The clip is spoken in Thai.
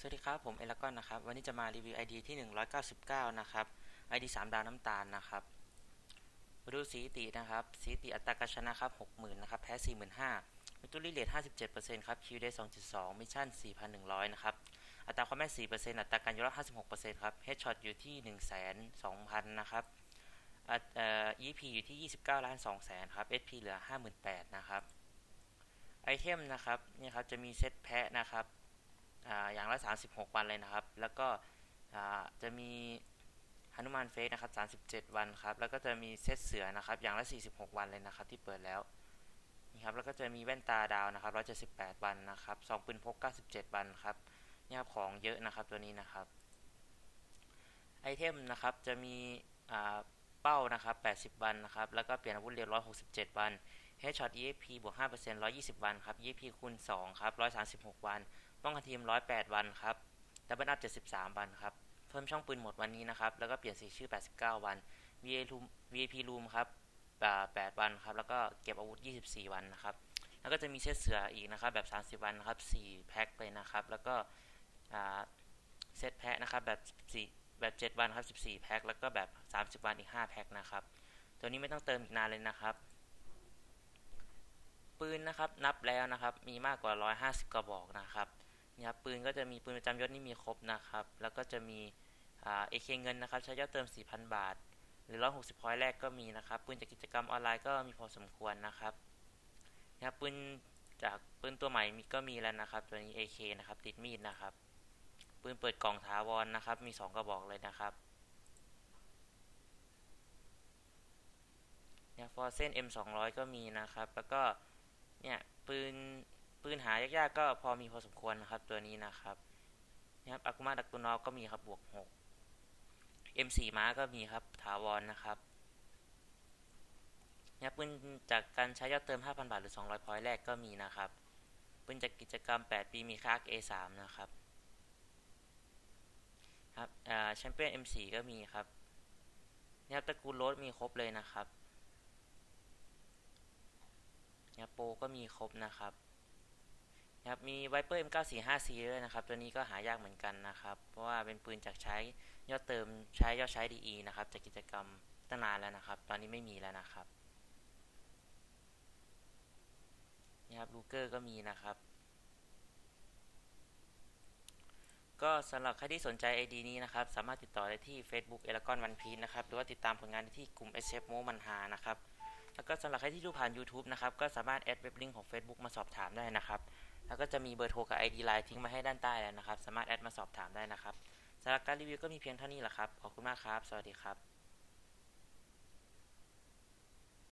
สวัสดีครับ ผมเอลกอนนะครับ วันนี้จะมารีวิว ID ที่ 199 นะครับ ID 3 ดาวน้ำตาลนะครับ มาดูสีตินะครับ สีติอัตราการชนะครับ 60,000 นะครับ แพ้ 45,000มิตูริเลท57%ครับ คิวได้ 2.2 มิชชั่น 4,100 นะครับ อัตราความแม่น4%อัตราการยกรอด56%ครับเฮดช็อตอยู่ที่ 102,000 นะครับเอ่อ EP อยู่ที่ 29ล้าน2แสนครับ SP เหลือ 58,000 นะครับ ไอเทมนะครับ นี่ครับ จะมีเซตแพะนะครับ อย่างละ36 วันเลยนะครับ แล้วก็จะมีฮนุมานเฟสนะครับ 37 วันครับ แล้วก็จะมีเซตเสือนะครับ อย่างละ 46 วันเลยนะครับ ที่เปิดแล้วนี่ครับ แล้วก็จะมีแว่นตาดาวนะครับ 178 วันนะครับสองปืนพก 97 วันครับนี่ครับของเยอะนะครับตัวนี้นะครับ ไอเทมนะครับจะมีเป้านะครับ 80 วันนะครับ แล้วก็เปลี่ยนอาวุธเร็ว167 วัน Headshot EXP บวก 5% 120 วันครับ EXP คูณ 2 ครับ 136 วัน ป้องกันทีม 108 วันครับดับเบิลอัพ 73 วันครับ เพิ่มช่องปืนหมดวันนี้นะครับ แล้วก็เปลี่ยนสีชื่อ 89 วัน VIP Room ครับ8วันครับ แล้วก็เก็บอาวุธ 24 วันนะครับ แล้วก็จะมีเซตเสืออีกนะครับ แบบ 30 วันนะครับ 4 แพ็คเลยนะครับ แล้วก็เซตแพ็คนะครับ แบบ 4 แบบ 7 วันครับ 14 แพ็ค แล้วก็แบบ 30 วันอีก 5 แพ็คนะครับ ตัวนี้ไม่ต้องเติมอีกนานเลยนะครับ ปืนนะครับนับแล้วนะครับ มีมากกว่า 150 กระบอกนะครับนี่ครับปืนก็จะมีปืนประจำยศนี่มีครบนะครับ แล้วก็จะมีเอเคเงินนะครับ ใช้ยอดเติม 4,000 บาท หรือ 160พอยต์แรกก็มีนะครับ ปืนจากกิจกรรมออนไลน์ก็มีพอสมควรนะครับนะครับปืนจากปืนตัวใหม่มีก็มีแล้วนะครับ ตัวนี้ AK นะครับติดมีดนะครับ ปืนเปิดกล่องถาวรนนะครับ มี 2 กระบอกเลยนะครับเนี่ยฟอร์เซน M200 ก็มีนะครับ แล้วก็ เนี่ยปืนปืนหายากๆก็พอมีพอสมควรนะครับตัวนี้นะครับนี่ครับอากุมาดักตุนอก็มีครับบวก6 M4 ม้าก็มีครับถาวรนนะครับนี่ปืนจากการใช้ยอดเติม 5,000 บาท หรือ 200 พอยต์แรกก็มีนะครับปืนจากกิจกรรม 8 ปีมีค่า A3 นะครับครับแชมเปี้ยน M4 ก็มีครับนี่ครับตระกูลโรสมีครบเลยนะครับ นี่ยโปก็มีครบนะครับครับมี Viper M945C ด้วยนะครับ ตัวนี้ก็หายากเหมือนกันนะครับ เพราะว่าเป็นปืนจากใช้ยอดเติมใช้ยอดใช้ DE นะครับ จากกิจกรรมตั้งนานแล้วนะครับ ตอนนี้ไม่มีแล้วนะครับนะครับลูเกอร์ก็มีนะครับ ก็สำหรับใครที่สนใจ ID นี้นะครับ สามารถติดต่อได้ที่ Facebook เอลกอนวันพีนะครับ หรือว่าติดตามผลงานได้ที่กลุ่ม SF โมมันหานะครับ แล้วก็สำหรับใครที่ดูผ่าน YouTube นะครับ ก็สามารถแอดเว็บลิงก์ของ Facebook มาสอบถามได้นะครับ แล้วก็จะมีเบอร์โทรกับ ID ไลน์ทิ้งมาให้ด้านใต้แล้วนะครับ สามารถแอดมาสอบถามได้นะครับสำหรับการรีวิวก็มีเพียงเท่านี้แหละครับ ขอบคุณมากครับ สวัสดีครับ